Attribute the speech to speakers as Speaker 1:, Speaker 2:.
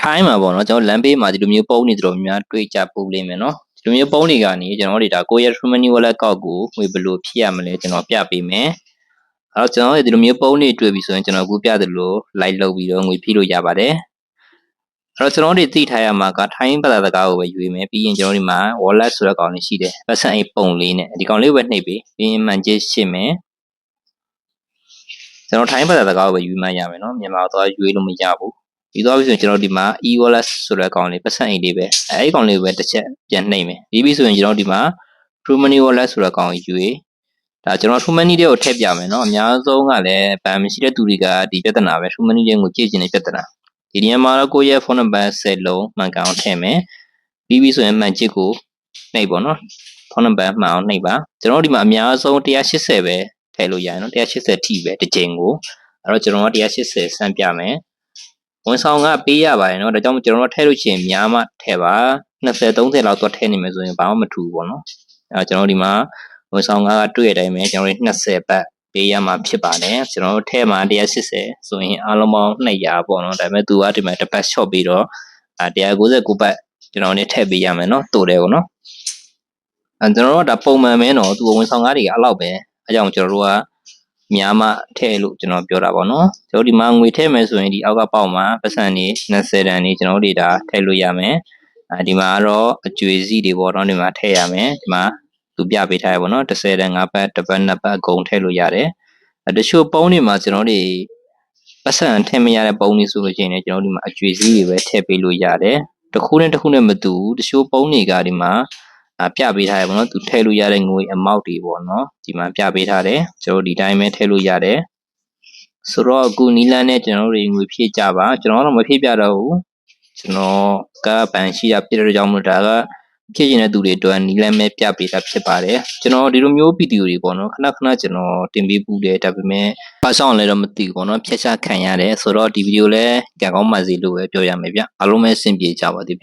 Speaker 1: ထိုင်းမှာပေါ့နော်ကျွန်တော်လမ်းဘေးမှာဒီလိုမျိုးပုံးနေတော်များများတွေ့ကြပုံလိမ့်မယ်နော်ဒီလိုမျိုးပုံးတွေကနေကျွန်တော်တို့ဒါကိုယ့်ရဲ့ Trumani Wallet ကောက်ကိုငွေဘယ်လိုဖြည့်ရမလဲကျွန်တော်ပြပေးမယ်အဲ့တော့ကျွန်တော်တို့ဒီလိုမျိုးပုံးတွေတွေ့ပြီဆိုရင်ကျွန်တော်အခုပြသလို like လုပ်ပြီးတော့ငွေဖြည့်လို့ရပါတယ်အဲ့တော့ကျွန်တော်တို့သိထားရမှာကထိုင်းဘာသာစကားကိုပဲယူမယ်ပြီးရင်ကျွန်တော်ဒီမှာ wallet ဆိုတဲ့ကောင်လေးရှိတယ်ပတ်စံအိတ်ပုံလေးနဲ့ဒီကောင်လေးပဲနှိပ်ပြီးပြီးရင်မှန်ချစ်ရှင်းမယ်ကျွန်တော်ထိုင်းဘာသာစကားကိုပဲယူမှရမယ်နော်မြန်မာတော့ယူလို့မရဘူး ပြီးတော့ပြီဆိုရင်ကျွန်တော်ဒီမှာ e-wallet ဆိုတဲ့ကောင်လေးပတ်စံအိတ်လေးပဲအဲဒီကောင်လေးပဲတစ်ချက်ပြန်နှိပ်မယ်ပြီးပြီဆိုရင်ကျွန်တော်ဒီမှာ True Money Wallet ဆိုတဲ့ကောင်ကိုယူရေးဒါကျွန်တော် True Money တွေကိုထည့်ပြမယ်နော်အများဆုံးကလည်းဘဏ်မရှိတဲ့သူတွေကဒီပြဿနာပဲ True Money တွေကိုကြည့်ကျင်တဲ့ပြဿနာဒီနေရာမှာတော့ကိုယ့်ရဲ့ phone number 10လုံးမှန်ကန်အောင်ထည့်မယ်ပြီးပြီဆိုရင်မှန်ချစ်ကိုနှိပ်ပါနော် phone number မှန်အောင်နှိပ်ပါကျွန်တော်ဒီမှာအများဆုံး180ပဲထည့်လို့ရတယ်နော်180ထိပဲတစ်ချိန်ကိုအဲ့တော့ကျွန်တော်က180စမ်းပြမယ် ဝန်ဆောင်ကပေးရပါတယ်နော်ဒါကြောင့်ကျွန်တော်တို့ထည့်လို့ရှိရင်များမှထည့်ပါ20 30လောက်သွားထည့်နေမယ်ဆိုရင်ဘာမှမထူဘူးပေါ့နော်အဲကျွန်တော်ဒီမှာဝန်ဆောင်ကတွေ့ရတိုင်းပဲကျွန်တော်တို့20ဘတ်ပေးရမှာဖြစ်ပါတယ်ကျွန်တော်တို့ထဲမှာ180ဆိုရင်အားလုံးပေါင်း200ပေါ့နော်ဒါပေမဲ့သူကဒီမှာတစ်ပတ် short ပြီးတော့အဲ199ဘတ်ကျွန်တော်နေထည့်ပေးရမယ်နော်တိုတယ်ပေါ့နော်အဲကျွန်တော်တို့ကဒါပုံမှန်ပဲနော်သူဝန်ဆောင်ကားတွေကအလောက်ပဲအဲကြောင့်ကျွန်တော်တို့က များမှထည့်လို့ကျွန်တော်ပြောတာပေါ့နော်ကျွန်တော်ဒီမှာငွေထည့်မယ်ဆိုရင်ဒီအောက်ကပေါက်မှာပတ်စံနေ20တန်နေကျွန်တော်တို့ဒါထည့်လို့ရမယ်အဲဒီမှာကတော့အကျွေစီတွေပေါ့နော်ဒီမှာထည့်ရမယ်ဒီမှာသူပြပေးထားရပေါ့နော်30တန်5ပတ်တစ်ပတ်နှစ်ပတ်အကုန်ထည့်လို့ရတယ်အဲတချို့ပုံးတွေမှာကျွန်တော်တို့ပတ်စံထည့်မရတဲ့ပုံးတွေဆိုလို့ရှိရင်လည်းကျွန်တော်တို့ဒီမှာအကျွေစီတွေပဲထည့်ပေးလို့ရတယ်တစ်ခုနဲ့တစ်ခုနဲ့မတူဘူးတချို့ပုံးတွေကဒီမှာ အပြပေးထားရပေါ့နော်သူထည့်လို့ရတဲ့ငွေ amount တွေပေါ့နော်ဒီမှာပြပေးထားတယ်ကျွန်တော်ဒီတိုင်းပဲထည့်လို့ရတယ်ဆိုတော့အခုနီလန်းနဲ့ကျွန်တော်တို့ငွေဖြည့်ကြပါကျွန်တော်တော့မဖြည့်ပြတော့ဘူးကျွန်တော်ကပန်ရှိတာဖြစ်တဲ့ကြောင့်မလို့ဒါကဖြည့်ကျင်တဲ့သူတွေအတွက်နီလန်းပဲပြပေးတာဖြစ်ပါတယ်ကျွန်တော်ဒီလိုမျိုးဗီဒီယိုတွေပေါ့နော်ခဏခဏကျွန်တော်တင်ပေးပူတယ်ဒါပေမဲ့ဘာဆောင်လဲတော့မသိဘူးပေါ့နော်ဖြည့်ချခံရတယ်ဆိုတော့ဒီဗီဒီယိုလဲကြံကောင်းပါစေလို့ပဲပြောရမယ်ဗျအားလုံးပဲအဆင်ပြေကြပါသေး